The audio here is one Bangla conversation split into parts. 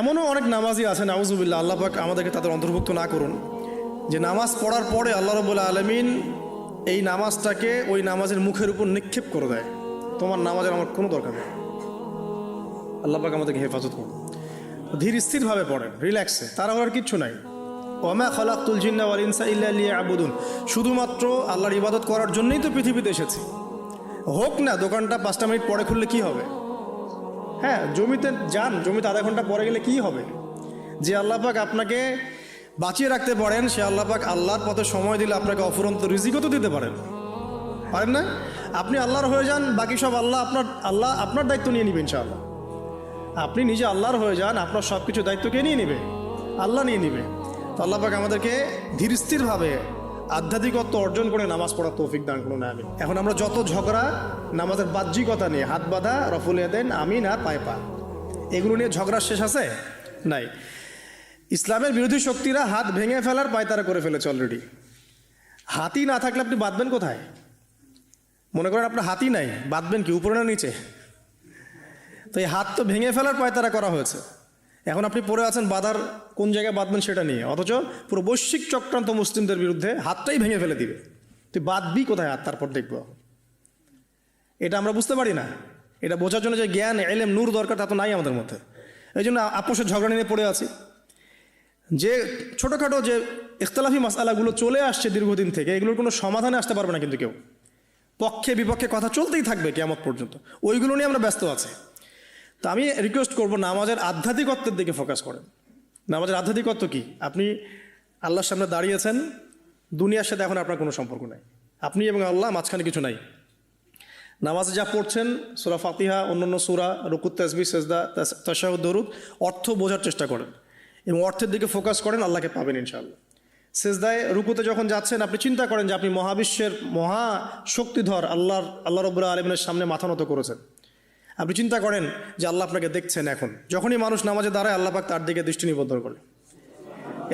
এমনও অনেক নামাজি আছে আউজুবিল্লা আল্লাহ পাক আমাদেরকে তাদের অন্তর্ভুক্ত না করুন। যে নামাজ পড়ার পরে আল্লাহ রবুল্লা আলমিন এই নামাজটাকে ওই নামাজের মুখের উপর নিক্ষেপ করে দেয়। তোমার নামাজের আমার কোনো দরকার নেই। আল্লাহ পাক আমাদেরকে হেফাজত করুন। ধীর স্থিরভাবে পড়েন, রিল্যাক্সে তারা আর কিচ্ছু নাই। ওমা খালাকুল জিন্না ওয়াল ইনসা ইল্লা লিয়া আবুদুন শুধুমাত্র আল্লাহর ইবাদত করার জন্যই তো পৃথিবীতে এসেছি। হোক না, দোকানটা পাঁচটা মিনিট পরে খুললে কি হবে? হ্যাঁ জমিতে যান, জমিতে আধা ঘণ্টা পরে গেলে কি হবে? যে আল্লাহ পাক আপনাকে বাঁচিয়ে রাখতে পারেন, সে আল্লাহ পাক আল্লাহর পথে সময় দিলে আপনাকে অফুরন্ত রিজিকও তো দিতে পারেন। পারেন না? আপনি আল্লাহর হয়ে যান, বাকি সব আল্লাহ আপনার আল্লাহ আপনার দায়িত্ব নিয়ে নেবেন ইনশাআল্লাহ। আপনি নিজে আল্লাহর হয়ে যান, আপনার সব কিছু দায়িত্ব কে নিয়ে নেবে? আল্লাহ নিয়ে নেবে। তো আল্লাহ পাক আমাদেরকে ধীর স্থিরভাবে আধ্যাত্মিকত্ব অর্জন করে নামাজ পড়ার তৌফিক দান করুন আমি এখন আমরা যত ঝগড়া, নামাজের বাহ্যিকতা নিয়ে হাত বাঁধা রফুলিয়া দেন আমিন আর পায়ে পা। এগুলো নিয়ে ঝগড়া শেষ আছে? নাই। ইসলামের বিরোধী শক্তিরা হাত ভেঙে ফেলার পায়তারা করে ফেলেছে অলরেডি হাতি না থাকলে আপনি বাঁধবেন কোথায়? মনে করেন আপনার হাতি নাই, বাঁধবেন কি, উপরে না নিচে? তো এই হাত তো ভেঙে ফেলার পায়তারা করা হয়েছে। এখন আপনি পড়ে আছেন বাধার কোন জায়গায় বাঁধবেন সেটা নিয়ে। অথচ পুরো বৈশ্বিক চক্রান্ত মুসলিমদের বিরুদ্ধে হাতটাই ভেঙে ফেলে দিবে। তুই বাঁধবি কোথায় হাত তারপর দেখব। এটা আমরা বুঝতে পারি না। এটা বোঝার জন্য যে জ্ঞান, এলেম, নূর দরকার তা তো নাই আমাদের মধ্যে। এই জন্য আপোষের ঝগড়া নিয়ে পড়ে আছি। যে ছোটোখাটো যে ইখতলাফি মশালাগুলো চলে আসছে দীর্ঘদিন থেকে, এগুলোর কোনো সমাধানে আসতে পারবে না কিন্তু কেউ। পক্ষে বিপক্ষে কথা চলতেই থাকবে কেমন পর্যন্ত। ওইগুলো নিয়ে আমরা ব্যস্ত আছি। তো আমি রিকোয়েস্ট করব নামাজের আধ্যাত্মিকত্বের দিকে ফোকাস করেন। নামাজের আধ্যাত্মিকত্ব কি? আপনি আল্লাহর সামনে দাঁড়িয়েছেন, দুনিয়ার সাথে এখন আপনার কোনো সম্পর্ক নাই। আপনি এবং আল্লাহ মাঝখানে কিছু নাই। নামাজে যা পড়ছেন, সুরা ফাতিহা, অন্যান্য সুরা, রকুত তাসবি সেজদা তাশাহুদ, দরুদ, অর্থ বোঝার চেষ্টা করেন এবং অর্থের দিকে ফোকাস করেন, আল্লাহকে পাবেন ইনশাআল্লাহ। সেজদায়, রুকুতে যখন যাচ্ছেন, আপনি চিন্তা করেন যে আপনি মহাবিশ্বের মহা শক্তিধর, আল্লাহর, আল্লাহ রবুল্লাহ আলমিনের সামনে মাথা নত করেছেন। আপনি চিন্তা করেন যে আল্লাহ আপনাকে দেখছেন এখন। যখনই মানুষ নামাজে দাঁড়ায়, আল্লাহ পাক তার দিকে দৃষ্টি নিবদ্ধ করে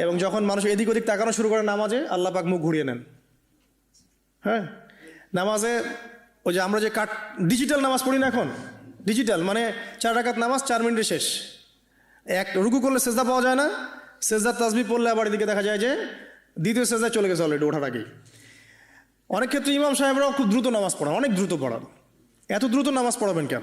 এবং যখন মানুষ এদিক ওদিক তাকানো শুরু করে নামাজে, আল্লাহ পাক মুখ ঘুরিয়ে নেন। হ্যাঁ? নামাজে ওই যে আমরা যে কাট ডিজিটাল নামাজ পড়ি না এখন? ডিজিটাল মানে চার রাকাত নামাজ, চার মিনিটে শেষ। এক, রুকু করলে সেজদা পাওয়া যায় না। সেজদার তাসবি পড়লে আবার এদিকে দেখা যায় যে দ্বিতীয় সেজদায় চলে গেছে অলরেডি ওঠার আগেই। অনেক ক্ষেত্রে ইমাম সাহেবরাও খুব দ্রুত নামাজ পড়ান, অনেক দ্রুত পড়ান। এত দ্রুত নামাজ পড়াবেন কেন?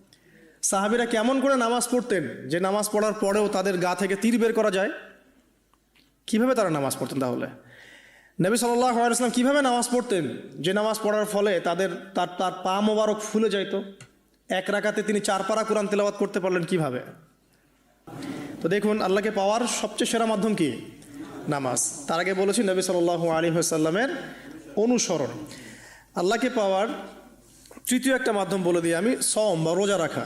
সাহাবিরা কেমন করে নামাজ পড়তেন? যে নামাজ পড়ার পরেও তাদের গা থেকে তীর বের করা যায়? কীভাবে তারা নামাজ পড়তেন তাহলে? নবী সাল্লাহ আলাইসলাম কীভাবে নামাজ পড়তেন? যে নামাজ পড়ার ফলে তাদের, তার তার পা মোবারক ফুলে যাইতো। এক রাকাতে তিনি চার পারা কোরআন তেলাওয়াত করতে পারলেন কীভাবে? তো দেখুন, আল্লাহকে পাওয়ার সবচেয়ে সেরা মাধ্যম কি? নামাজ। তার আগে বলেছি নবী সাল্লাহ আলী সাল্লামের অনুসরণ। আল্লাহকে পাওয়ার তৃতীয় একটা মাধ্যম বলে দিই আমি সম বা রোজা রাখা।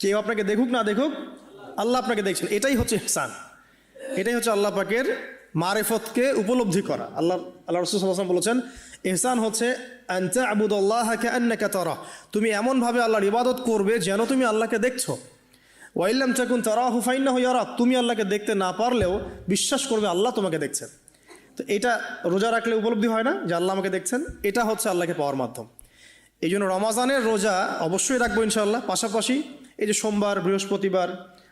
কেউ আপনাকে দেখুক, না দেখুক, আল্লাহ আপনাকে দেখছেন। এটাই হচ্ছে ইহসান। এটাই হচ্ছে আল্লাহ পাকের মারেফতকে উপলব্ধি করা। আল্লাহ আল্লাহ রসুল বলেছেন, ইহসান হচ্ছে তারা। তুমি এমনভাবে আল্লাহর ইবাদত করবে যেন তুমি আল্লাহকে দেখছ। ওয়াইল্লাম চাকুন তারা হুফাইন্না হইয়ারা তুমি আল্লাহকে দেখতে না পারলেও বিশ্বাস করবে আল্লাহ তোমাকে দেখছেন। তো এটা রোজা রাখলে উপলব্ধি হয় না যে আল্লাহ আমাকে দেখছেন? এটা হচ্ছে আল্লাহকে পাওয়ার মাধ্যম। এই জন্য রমাজানের রোজা অবশ্যই রাখব ইনশাল্লাহ পাশাপাশি এই যে সোমবার, বৃহস্পতিবার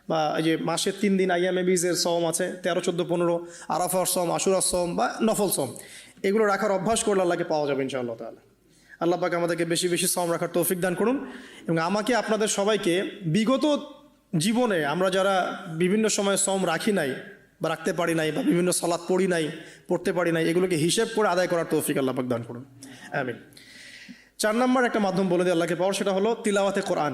বা এই যে মাসের তিন দিন আইয়ামে বীজের সম আছে, তেরো, চোদ্দ, পনেরো, আরাফার সম আশুরার সম বা নফল সম এগুলো রাখার অভ্যাস করলে আল্লাহকে পাওয়া যাবে ইনশাআল্লাহ তাহলে আল্লাহ পাকে আমাদেরকে বেশি বেশি সম রাখার তৌফিক দান করুন এবং আমাকে, আপনাদের সবাইকে বিগত জীবনে আমরা যারা বিভিন্ন সময় সম রাখি নাই বা রাখতে পারি নাই বা বিভিন্ন সলাৎ পড়ি নাই, পড়তে পারি নাই, এগুলোকে হিসেব করে আদায় করার তৌফিক আল্লাহ পাক দান করুন। আমিন। চার নম্বর একটা মাধ্যম বলে দিয়ে আল্লাহকে পাওয়ার সেটা হলো তিলাওয়াতে কোরআন।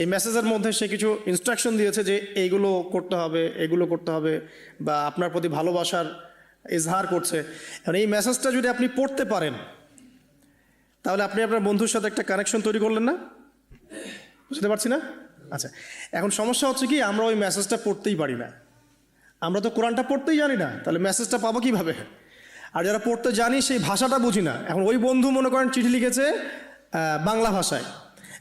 এই মেসেজের মধ্যে সে কিছু ইনস্ট্রাকশন দিয়েছে যে এইগুলো করতে হবে, এগুলো করতে হবে বা আপনার প্রতি ভালোবাসার ইজহার করছে। এখন এই মেসেজটা যদি আপনি পড়তে পারেন, তাহলে আপনি আপনার বন্ধুর সাথে একটা কানেকশন তৈরি করলেন না? বুঝতে পারছি না? আচ্ছা এখন সমস্যা হচ্ছে কি, আমরা ওই মেসেজটা পড়তেই পারি না। আমরা তো কোরআনটা পড়তেই জানি না, তাহলে মেসেজটা পাবো কীভাবে? আর যারা পড়তে জানি, সেই ভাষাটা বুঝি না। এখন ওই বন্ধু মনে করেন চিঠি লিখেছে বাংলা ভাষায়।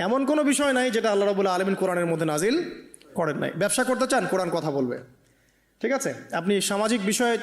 এমন কোনো বিষয় নাই যেটা আল্লাহ রবুল্লা আলমিন কোরআনের মধ্যে নাজিল করেন নাই। ব্যবসা করতে চান, কোরআন কথা বলবে। ঠিক আছে? আপনি সামাজিক বিষয়ে